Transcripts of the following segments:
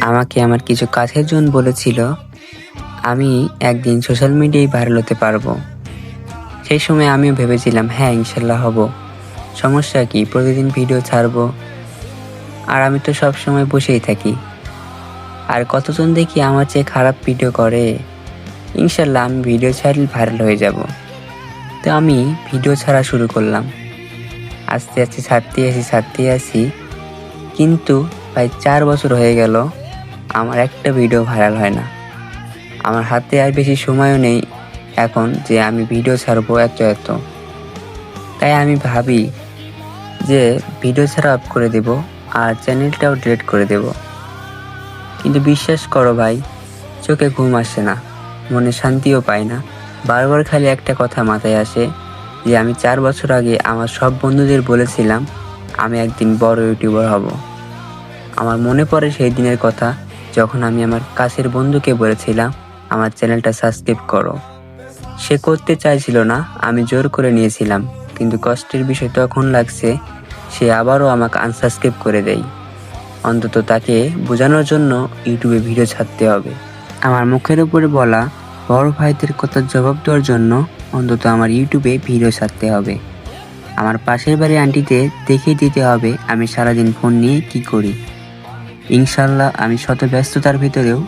আমাকে আমার কিছু কাছের জন বলেছিল, আমি একদিন সোশ্যাল মিডিয়ায় ভাইরাল হতে পারব। সেই সময় আমিও ভেবেছিলাম হ্যাঁ ইনশাল্লাহ হব। সমস্যা কি? প্রতিদিন ভিডিও ছাড়বো। আর আমি তো সব সময় বসেই থাকি। আর কতজন দেখি আমার চেয়ে খারাপ ভিডিও করে? ইনশাল্লাহ আমি ভিডিও ছাড়লে ভাইরাল হয়ে যাব। তো আমি ভিডিও ছাড়া শুরু করলাম। আস্তে আস্তে ছাড়তে আসি ছাড়তে আসি কিন্তু প্রায় চার বছর হয়ে গেল, আমার একটা ভিডিও ভাইরাল হয় না। আমার হাতে আর বেশি সময়ও নেই এখন যে আমি ভিডিও ছাড়বো এত এত। তাই আমি ভাবি যে ভিডিও ছাড়া আপ করে দেব আর চ্যানেলটাও ডিলিট করে দেব। কিন্তু বিশ্বাস করো ভাই, চোখে ঘুম আসে না, মনে শান্তিও পাই না। বারবার খালি একটা কথা মাথায় আসে যে আমি চার বছর আগে আমার সব বন্ধুদের বলেছিলাম, আমি একদিন বড় ইউটিউবার হব। আমার মনে পড়ে সেই দিনের কথা, যখন আমি আমার কাছের বন্ধুকে বলেছিলাম, আমার চ্যানেলটা সাবস্ক্রাইব করো। সে করতে চাইছিল না, আমি জোর করে নিয়েছিলাম, কিন্তু কষ্টের বিষয় তখন লাগছে, সে আবারও আমাকে আনসাবস্ক্রাইব করে দেয়। অন্তত তাকে বোঝানোর জন্য ইউটিউবে ভিডিও ছাড়তে হবে। আমার মুখের উপরে বলা বড় ভাইদের কথার জবাব দেওয়ার জন্য অন্তত আমার ইউটিউবে ভিডিও ছাড়তে হবে। আমার পাশের বাড়ির আন্টিতে দেখিয়ে দিতে হবে আমি সারাদিন ফোন নিয়ে কি করি। ইনশাল্লাহ আমি শত ব্যস্ততার ভিতরেও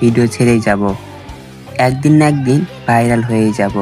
ভিডিও ছেড়েই যাব। একদিন না একদিন ভাইরাল হয়েই যাব।